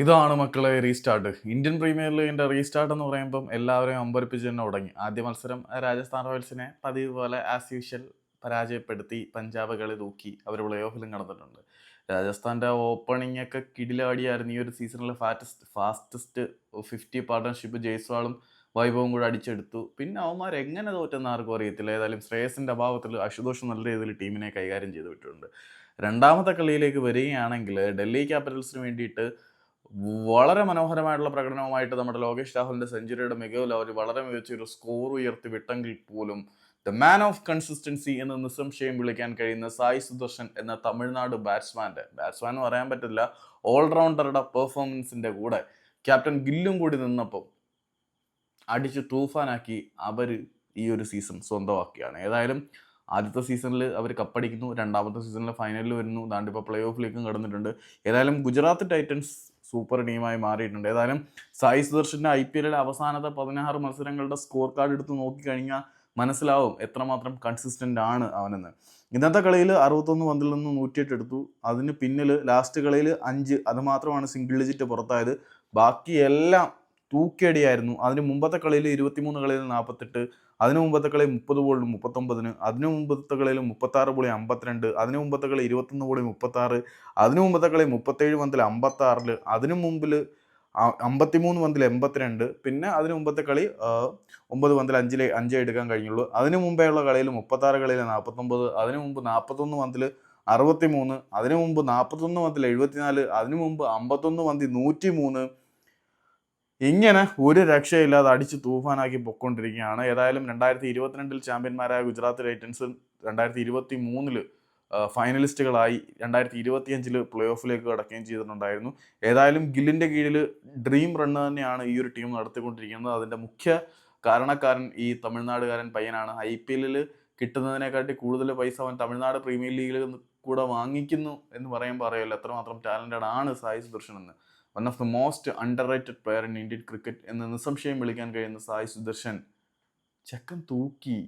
ഇതാണ് മക്കളെ restart Indian premier ലീഗിന്റെ റീസ്റ്റാർട്ട് എന്ന് പറയുമ്പം എല്ലാവരെയും അമ്പരിപ്പിച്ച് തന്നെ തുടങ്ങി. ആദ്യ മത്സരം രാജസ്ഥാൻ റോയൽസിനെ പതിവ് പോലെ ആസ് യൂഷ്വൽ പരാജയപ്പെടുത്തി പഞ്ചാബ് കളി തൂക്കി അവർ പ്ലേ ഓഫിലും കടന്നിട്ടുണ്ട്. രാജസ്ഥാന്റെ ഓപ്പണിംഗ് ഒക്കെ കിടിലാടിയായിരുന്നു ഈ ഒരു സീസണിലെ ഫാറ്റസ്റ്റ് ഫാസ്റ്റസ്റ്റ് ഫിഫ്റ്റി പാർട്ണർഷിപ്പ് ജയ്സ്വാളും വൈഭവും കൂടെ അടിച്ചെടുത്തു. പിന്നെ അവന്മാർ എങ്ങനെ തോറ്റെന്ന് ആർക്കും അറിയത്തില്ല. ഏതായാലും ശ്രേയസിന്റെ അഭാവത്തിൽ അശുദോഷം നല്ല രീതിയിൽ ടീമിനെ കൈകാര്യം ചെയ്തു വിട്ടിട്ടുണ്ട്. രണ്ടാമത്തെ കളിയിലേക്ക് വരികയാണെങ്കിൽ ഡൽഹി ക്യാപിറ്റൽസിന് വേണ്ടിയിട്ട് വളരെ മനോഹരമായിട്ടുള്ള പ്രകടനവുമായിട്ട് നമ്മുടെ ലോകേഷ് രാഹുലിന്റെ സെഞ്ചുറിയുടെ മികവിൽ അവർ വളരെ മികച്ച ഒരു സ്കോർ ഉയർത്തി വിട്ടെങ്കിൽ പോലും ദ മാൻ ഓഫ് കൺസിസ്റ്റൻസി എന്ന് നിസ്സംശയം വിളിക്കാൻ കഴിയുന്ന സായി സുദർശൻ എന്ന തമിഴ്നാട് ബാറ്റ്സ്മാന്റെ ബാറ്റ്സ്മാൻ എന്ന് പറയാൻ പറ്റില്ല ഓൾറൗണ്ടറുടെ പെർഫോമൻസിന്റെ കൂടെ ക്യാപ്റ്റൻ ഗില്ലും കൂടി നിന്നപ്പോൾ അടിച്ച് തൂഫാനാക്കി അവർ ഈ ഒരു സീസൺ സ്വന്തമാക്കിയാണ് ഏതായാലും ആദ്യത്തെ സീസണിൽ അവർ കപ്പടിക്കുന്നു രണ്ടാമത്തെ സീസണിൽ ഫൈനലിൽ വരുന്നു ദാണ്ടിപ്പോൾ പ്ലേ ഓഫിലേക്കും കടന്നിട്ടുണ്ട്. ഏതായാലും ഗുജറാത്ത് ടൈറ്റൻസ് സൂപ്പർ ടീമായി മാറിയിട്ടുണ്ട്. ഏതായാലും സായി സുദർശന്റെ ഐ പി എല്ലിലെ അവസാനത്തെ പതിനാറ് മത്സരങ്ങളുടെ സ്കോർ കാർഡ് എടുത്ത് നോക്കിക്കഴിഞ്ഞാൽ മനസ്സിലാവും എത്രമാത്രം കൺസിസ്റ്റന്റ് ആണ് അവനെന്ന്. ഇന്നത്തെ കളിയിൽ അറുപത്തൊന്ന് പന്തിൽ നിന്ന് നൂറ്റിയെട്ട് എടുത്തു. അതിന് പിന്നിൽ ലാസ്റ്റ് കളിയിൽ അഞ്ച്. അതുമാത്രമാണ് സിംഗിൾ ഡിജിറ്റ് പുറത്തായത്. ബാക്കി എല്ലാം തൂക്കിയടിയായിരുന്നു. അതിന് മുമ്പത്തെ കളിയിൽ ഇരുപത്തിമൂന്ന് കളിയിൽ നാൽപ്പത്തെട്ട് അതിന് മുമ്പത്തെ കളി മുപ്പത് ബോളിൽ മുപ്പത്തൊമ്പതിന് അതിന് മുമ്പത്തെ കളിയിൽ മുപ്പത്താറ് ബോളി അമ്പത്തിരണ്ട് അതിന് മുമ്പത്തെ കളി ഇരുപത്തൊന്ന് ബോളി മുപ്പത്താറ് അതിന് മുമ്പത്തെ കളി മുപ്പത്തേഴ് പന്തിൽ അമ്പത്താറിൽ അതിന് മുമ്പിൽ അമ്പത്തിമൂന്ന് പന്തിൽ എൺപത്തിരണ്ട് പിന്നെ അതിന് മുമ്പത്തെ കളി ഒമ്പത് പന്തിൽ അഞ്ചിലെ അഞ്ചേ എടുക്കാൻ കഴിഞ്ഞുള്ളൂ. അതിന് മുമ്പേ ഉള്ള കളിയിൽ മുപ്പത്താറ് കളിയിൽ നാൽപ്പത്തൊമ്പത് അതിന് മുമ്പ് നാൽപ്പത്തൊന്ന് പന്തിൽ അറുപത്തി മൂന്ന് അതിന് മുമ്പ് നാൽപ്പത്തൊന്ന് പന്തിൽ എഴുപത്തിനാല് അതിന് മുമ്പ് അമ്പത്തൊന്ന് പന്തി നൂറ്റി മൂന്ന് ഇങ്ങനെ ഒരു രക്ഷയില്ലാതെ അടിച്ച് തൂഫാനാക്കി പൊക്കൊണ്ടിരിക്കുകയാണ്. ഏതായാലും രണ്ടായിരത്തി ഇരുപത്തിരണ്ടിൽ ചാമ്പ്യന്മാരായ ഗുജറാത്ത് ടൈറ്റൻസ് രണ്ടായിരത്തി ഇരുപത്തി മൂന്നിൽ ഫൈനലിസ്റ്റുകളായി രണ്ടായിരത്തി ഇരുപത്തിയഞ്ചിൽ പ്ലേ ഓഫിലേക്ക് കടക്കുകയും ചെയ്തിട്ടുണ്ടായിരുന്നു. ഏതായാലും ഗില്ലിന്റെ കീഴിൽ ഡ്രീം റണ്ണ് തന്നെയാണ് ഈ ഒരു ടീം നടത്തിക്കൊണ്ടിരിക്കുന്നത്. അതിന്റെ മുഖ്യ കാരണക്കാരൻ ഈ തമിഴ്നാടുകാരൻ പയ്യനാണ്. ഐ പി എല്ലിൽ കിട്ടുന്നതിനെക്കാട്ടി കൂടുതൽ പൈസ അവൻ തമിഴ്നാട് പ്രീമിയർ ലീഗിൽ കൂടെ വാങ്ങിക്കുന്നു എന്ന് പറയുമ്പോൾ അറിയാമല്ലോ എത്രമാത്രം ടാലന്റഡ് ആണ് സായി സുദർശൻ എന്ന് one of the most underrated player in Indian cricket എന്ന് നിസ്സംശയം വിളിക്കാൻ കഴിയുന്ന സായി സുദർശൻ ചെക്കൻ തൂക്കി.